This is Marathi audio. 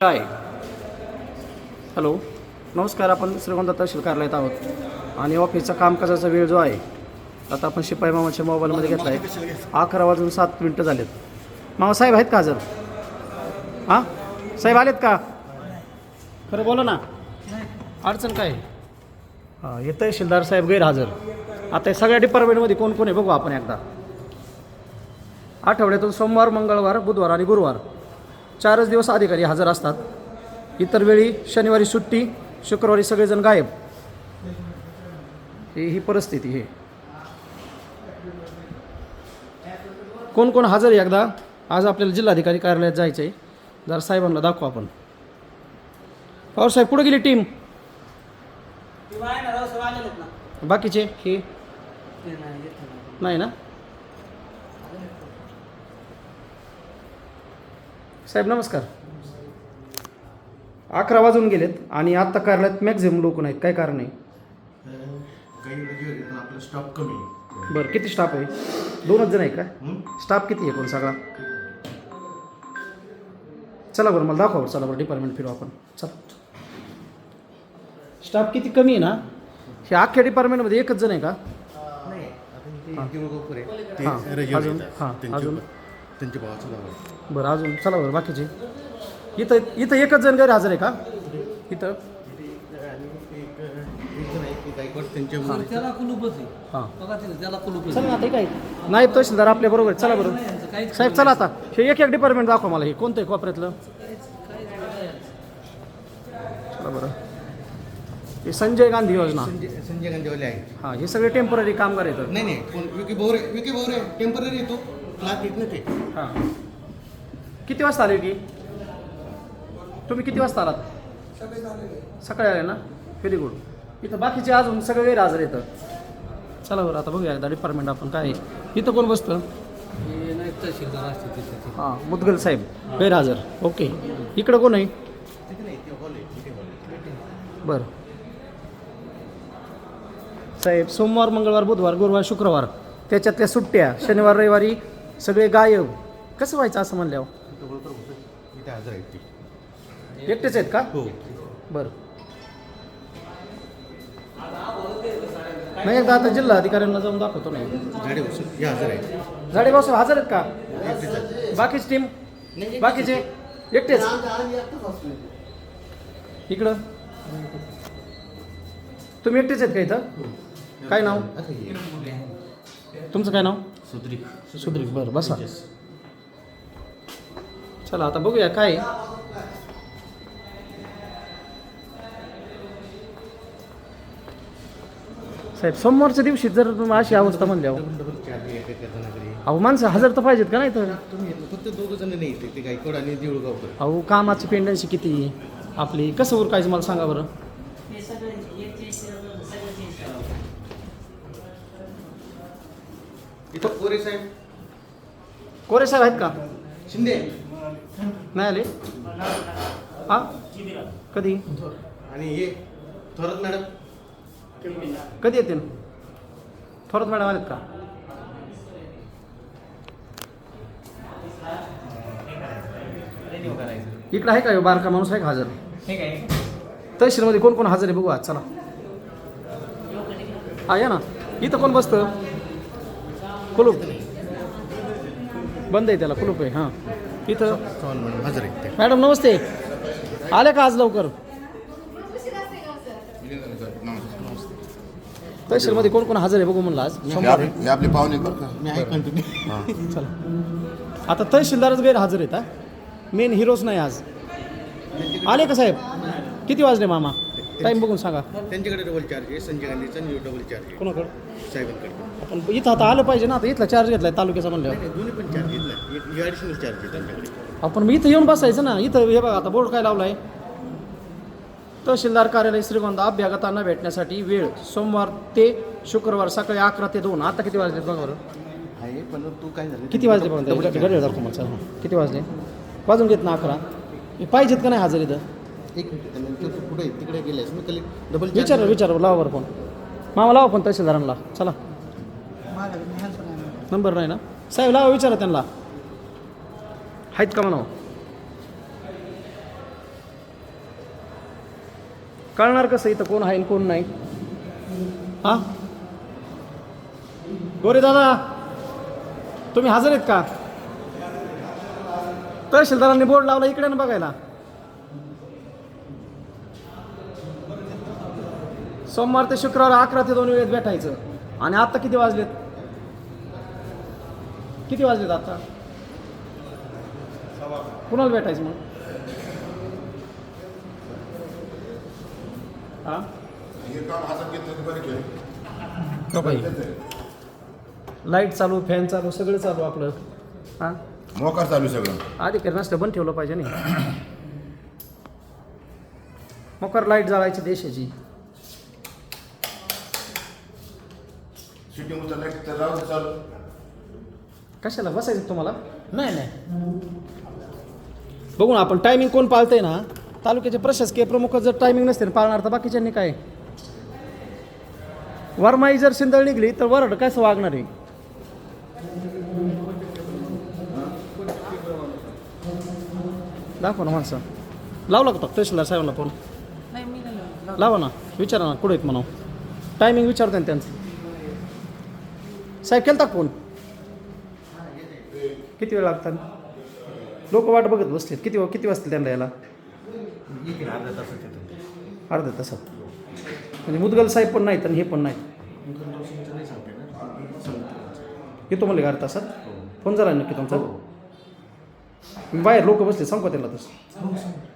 काय हॅलो नमस्कार आपण श्रीगोंदा तहसील कार्यालयात आहोत. आणि ऑफिसचा कामकाजाचा वेळ जो आहे आता आपण शिपाई मामाच्या मोबाईलमध्ये घेतला आहे. अकरा वाजून सात मिनटं झालेत. मामा साहेब आहेत का हजर? हां? साहेब आलेत का? खरं बोला ना. अडचण काय? हां हे तहसीलदार साहेब गैरहजर. आता हे सगळ्या डिपार्टमेंटमध्ये कोण कोण आहे बघू आपण एकदा. आठवड्यातून सोमवार मंगळवार बुधवार आणि गुरुवार. चारच दिवस अधिकारी हजर असतात. इतर वेळी शनिवारी सुट्टी शुक्रवारी सगळेजण गायब. ही ही परिस्थिती हे कोण कोण हजर आहे एकदा? आज आपल्याला जिल्हाधिकारी कार्यालयात जायचं आहे जरा साहेबांना दाखवू आपण. पवार साहेब कुठं गेली टीम? बाकीचे? हे? नाही ना? साहेब नमस्कार अकरा वाजून गेलेत आणि आत्ता कार्यालयात मॅक्झिमम लोक नाहीत काय कारण आहे काही रजेवर आहेत, पण आपला स्टॉप कमी आहे. बरं किती स्टाफ आहे दोनच जण आहे का? स्टाफ किती आहे कोण सगळा चला बरं मला दाखवा बरं, चला बरं डिपार्टमेंट फिरू आपण चला स्टाफ किती कमी आहे ना हे अख्ख्या डिपार्टमेंटमध्ये एकच जण आहे का आता इथे दिवळगावकर आहे. ते हां, रजेवर अजून? येतात. हां, अजून? त्यांच्या भावाचं आहे. बरं अजून चला बरं बाकीचे. इथं इथं एकच जण गैरहजर आहे का? इथं? आणि एक एक जण आहे की गायकवाड त्यांच्या मुली. त्याला कुलूपच आहे. हां. बघा तिथे त्याला कुलूपच चला ना आता काय नाईब तहसीलदार आपल्या बरोबर. चला बरं. काहीच साहेब चला आता. हे एक एक डिपार्टमेंट दाखवा मला हे. कोणतं आहे कोपऱ्यातलं चला बरं. हे संजय गांधी योजना. संजय संजय गांधीवाले आहे हां हे सगळे टेंपररी कामगार आहेत. नाही नाही कोण विकी भोरे विकी भोरे टेंपररी येतो. क्लास येत ना ते. हां. किती वाजता आले की तुम्ही किती वाजता आलात? सकाळी आले ना? व्हेरी गुड इथं बाकीचे अजून सगळे गैरहजर येतं चला बरं आता बघूया एकदा डिपार्टमेंट आपण काय आहे. इथं कोण बसतं? हे नाही. हां मुदगल साहेब. गैरहजर. ओके इकडं कोण आहे? तिथे नाही ते हॉल आहे तिथे हॉल आहे. बरं. साहेब सोमवार मंगळवार बुधवार गुरुवार शुक्रवार त्याच्यातल्या सुट्ट्या शनिवार रविवारी सगळे गायब. कसं व्हायचं असं म्हणल्यावर? एकटेच आहेत का? हो. बरं. नाही एकदा आता जिल्हा अधिकाऱ्यांना जाऊन दाखवतो नाही झाडे हे हजर आहेत का. बाकीची टीम बाकीचे? एकटेच? इकडं? तुम्ही एकटेच आहेत का इथं? काय नाव? हे. तुमचं काय नाव? सुद्रीक. सुधीर बरं बसा. चला आता बघूया काय. साहेब सोमवारच्या दिवशी जर तुम्ही अशी अवस्था म्हणल्यावर जणाकडे अहो माणसं हजर तर पाहिजेत का नाही तर? फक्त दोघं जण नाही ते गायकवाड आणि दिवळगावकर अहो कामाची पेंडन्सी किती? आपली कसं उरकायचं मला सांगा बरं. इथं कोरे साहेब. कोरे साहेब आहेत का? शिंदे. नाही आले? हा? कधी? आणि हे थोरात मॅडम. कधी येतील? थोरात मॅडम आलेत का? इकडं आहे का बारका माणूस? आहे का हजर? तहसीलमध्ये कोण कोण हजर आहे बघू आज चला. हा या ना. इथं कोण बसतं? कुलूप. बंद आहे त्याला कुलूप आहे हां. इथं. चव्हाण मॅडम हजर आहेत ते. मॅडम नमस्ते. आले का आज लवकर? तहसीलमध्ये कोण कोण हजर आहे बघू म्हणलं आज? सोमवार आपली पाहुणे बरं का? मी आहे कंटिन्यू चला. आता तहसीलदारच गैरहजर आहेत हा. मेन हिरोज नाही आज. आले का साहेब? किती वाजले मामा? टाईम बघून सांगा. त्यांच्याकडे डबल चार्ज आहे संजय गांधीचा आणि डबल चार्ज आहे. कोणाकडं? साहेबांकडे. आपण इथं आता आलं पाहिजे ना आता इथला चार्ज घेतलाय तालुक्याचा म्हणल्यावर. नाही, दोन्ही पण चार्ज घेतला ॲडिशनल चार्ज आहे त्यांच्याकडे. आपण मग इथं येऊन बसायचं ना इथं हे बघा आता बोर्ड काय लावलाय? तहसीलदार कार्यालय श्रीगोंदा अभ्यागतांना भेटण्यासाठी वेळ सोमवार ते शुक्रवार सकाळी अकरा ते दोन. आता किती वाजले बघा बरं? आहे पण तू काय झालं? किती वाजले बघा डबल घड्याळ घड्याळ दाखव मला चला. किती वाजले? वाजून घेत ना अकरा. हे पाहिजेत का नाही हजर इथं? एक मिनिट त्यानंतर तू पुढे तिकडे गेलेस खाली डबल विचार विचार लावा बरं फोन मामा लावा फोन तहसीलदारांना. चला. नंबर नाही ना? साहेब लावा विचारा त्यांना. आहेत का म्हणा कळणार कसं इथं कोण आहे कोण नाही? हा? गोरे दादा तुम्ही हजर आहेत का? तहसीलदारांनी बोर्ड लावला इकडे ना बघायला. सोमवार ते शुक्रवार अकरा ते दोन वेळेत भेटायचं. आणि आता किती वाजलेत? किती वाजलेत आता? कुणाला भेटायचं मग? हा? लाइट चालू फॅन चालू सगळं चालू आपलं. हां? मोकार चालू सगळं. अधिकारी नसतं बंद ठेवलं पाहिजे नाही. मोकर लाइट जाळायची देशाची. शूटिंग उचललं तर राहू दे चालू कशाला बसायचं तुम्हाला नाही नाही बघू ना आपण टायमिंग कोण पाळतंय ना तालुक्याचे प्रशासकीय प्रमुख जर टायमिंग नसते ना पाळणार तर बाकीच्यांनी काय वरमाई जर सिंदळ निघली तर वरड कसं वागणार आहे दाखवा ना माणसं लावला का तहसीलदार साहेबांना फोन नाही मी नाही लावलं. लावा ना विचारा ना कुठे आहेत म्हणा टायमिंग विचारते ना त्यांचं साहेब केलता फोन किती वेळ लागतात? लोक वाट बघत बसलेत. किती किती वाजतील त्यांना यायला? अर्धा अर्ध्या तासात. म्हणजे मुदगल साहेब पण नाहीत आणि हे पण नाहीत. नाही येतो म्हणले का तासात? फोन झाला नक्की तुमचा? बाहेर लोक बसले सांगू का त्याला तसं?